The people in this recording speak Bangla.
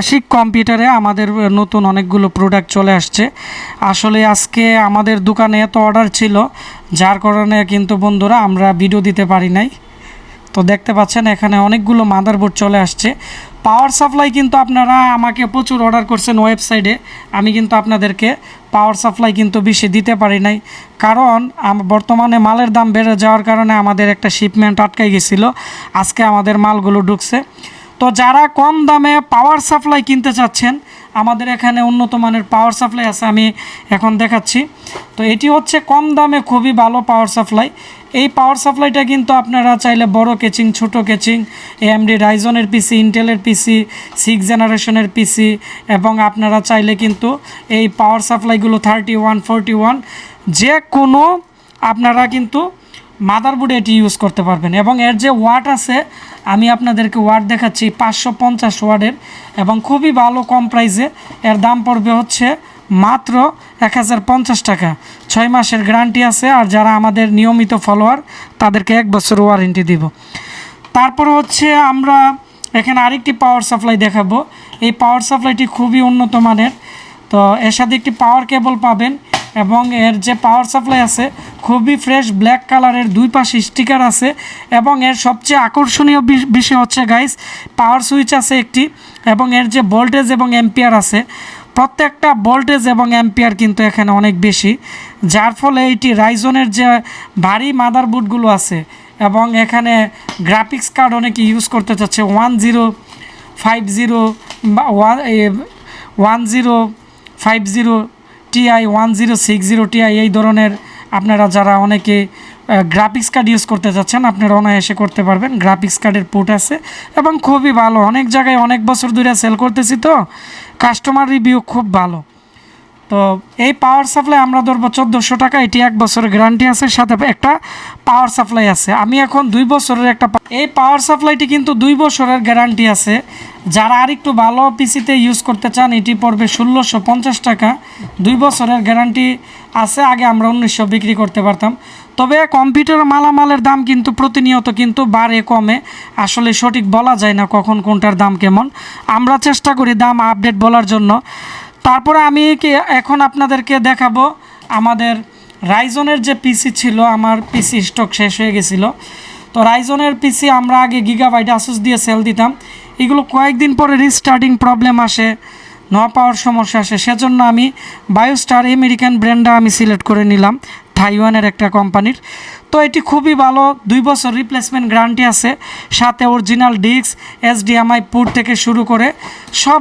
আশিক কম্পিউটারে আমাদের নতুন অনেকগুলো প্রোডাক্ট চলে আসছে। আসলে আজকে আমাদের দোকানে এত অর্ডার ছিল, যার কারণে কিন্তু বন্ধুরা আমরা ভিডিও দিতে পারি নাই। তো দেখতে পাচ্ছেন, এখানে অনেকগুলো মাদারবোর্ড চলে আসছে। পাওয়ার সাপ্লাই কিন্তু আপনারা আমাকে প্রচুর অর্ডার করছেন ওয়েবসাইটে আমি কিন্তু আপনাদেরকে পাওয়ার সাপ্লাই কিন্তু বেশি দিতে পারি নাই। কারণ বর্তমানে মালের দাম বেড়ে যাওয়ার কারণে আমাদের একটা শিপমেন্ট আটকাই গেছিল। আজকে আমাদের মালগুলো ঢুকছে। তো যারা কম দামে পাওয়ার সাপ্লাই কিনতে চাচ্ছেন, আমাদের এখানে উন্নত মানের পাওয়ার সাপ্লাই আছে, আমি এখন দেখাচ্ছি। তো এটি হচ্ছে কম দামে খুবই ভালো পাওয়ার সাপ্লাই এই পাওয়ার সাপ্লাইটা কিন্তু আপনারা চাইলে বড় কেচিং ছোট কেচিং এএমডি রাইজনের পিসি ইন্টেলের পিসি সিক্স জেনারেশনের পিসি এবং আপনারা চাইলে কিন্তু এই পাওয়ার সাপ্লাইগুলো থার্টি ওয়ান ফোরটি ওয়ান যে কোনো আপনারা কিন্তু মাদারবোর্ডে এটি ইউজ করতে পারবেন। এবং এর যে ওয়াট আছে, আমি আপনাদেরকে ওয়াট দেখাচ্ছি, পাঁচশো পঞ্চাশ ওয়ার্ডের এবং খুবই ভালো কম প্রাইসে এর দাম পড়বে হচ্ছে মাত্র এক হাজার পঞ্চাশ টাকা। ছয় মাসের গ্যারান্টি আছে আর যারা আমাদের নিয়মিত ফলোয়ার তাদেরকে এক বছর ওয়ারেন্টি দিব। তারপর হচ্ছে আমরা এখানে আরেকটি পাওয়ার সাপ্লাই দেখাবো। এই পাওয়ার সাপ্লাইটি খুবই উন্নত মানের। তো এর সাথে একটি পাওয়ার কেবল পাবেন এবং এর যে পাওয়ার সাপ্লাই আছে খুবই ফ্রেশ ব্ল্যাক কালারের দুই পাশে স্টিকার আছে এবং এর সবচেয়ে আকর্ষণীয় বিষ- বিষয় হচ্ছে গাইস পাওয়ার সুইচ আছে একটি এবং এর যে ভোল্টেজ এবং এম্পিয়ার আছে। প্রত্যেকটা ভোল্টেজ এবং অ্যাম্পিয়ার কিন্তু এখানে অনেক বেশি, যার ফলে এইটি রাইজনের যে ভারী মাদারবোর্ডগুলো আছে এবং এখানে গ্রাফিক্স কার্ড অনেকে ইউজ করতে চাচ্ছে ওয়ান জিরো ফাইভ জিরো বা one one zero five zero TI one zero six zero TI এই ধরনের আপনারা যারা অনেকে গ্রাফিক্স কার্ড ইউজ করতে চাচ্ছেন আপনারা অনায়াসে করতে পারবেন। গ্রাফিক্স কার্ডের পোর্ট আছে এবং খুবই ভালো। অনেক জায়গায় অনেক বছর ধরে সেল করতেছি তো। কাস্টমার রিভিউ খুব ভালো। তো এই পাওয়ার সাপ্লাই আমরা ধরবো চোদ্দোশো টাকা, এটি এক বছরের গ্যারান্টি আছে, সাথে একটা পাওয়ার সাপ্লাই আছে। আমি এখন দুই বছরের একটা এই পাওয়ার সাপ্লাইটি কিন্তু দুই বছরের গ্যারান্টি আছে। যারা আরেকটু ভালো পিসিতে ইউজ করতে চান, এটি পড়বে ষোলোশো পঞ্চাশ টাকা। দুই বছরের গ্যারান্টি আছে, আগে আমরা উনিশশো বিক্রি করতে পারতাম। তবে কম্পিউটার মালামালের দাম কিন্তু প্রতিনিয়ত কিন্তু বাড়ে, কমে। আসলে সঠিক বলা যায় না কখন কোনটার দাম কেমন। আমরা চেষ্টা করি দাম আপডেট বলার জন্য। তারপরে আমি কি এখন আপনাদেরকে দেখাবো আমাদের রাইজনের যে পিসি ছিল, আমার পিসি স্টক শেষ হয়ে গেছিল। তো রাইজনের পিসি আমরা আগে গিগাবাইট আসুস দিয়ে সেল দিতাম। এগুলো কয়েকদিন পরে রিস্টার্টিং প্রবলেম আসে ন পাওয়ার সমস্যা আসে। সেজন্য আমি বায়োস্টার আমেরিকান ব্র্যান্ডটা আমি সিলেক্ট করে নিলাম থাইওয়ানের একটা কোম্পানির তো এটি খুবই ভালো, দুই বছর রিপ্লেসমেন্ট গ্যারান্টি আছে। সাথে অরিজিনাল ডিস্ক এসডিএমআই পুট থেকে শুরু করে সব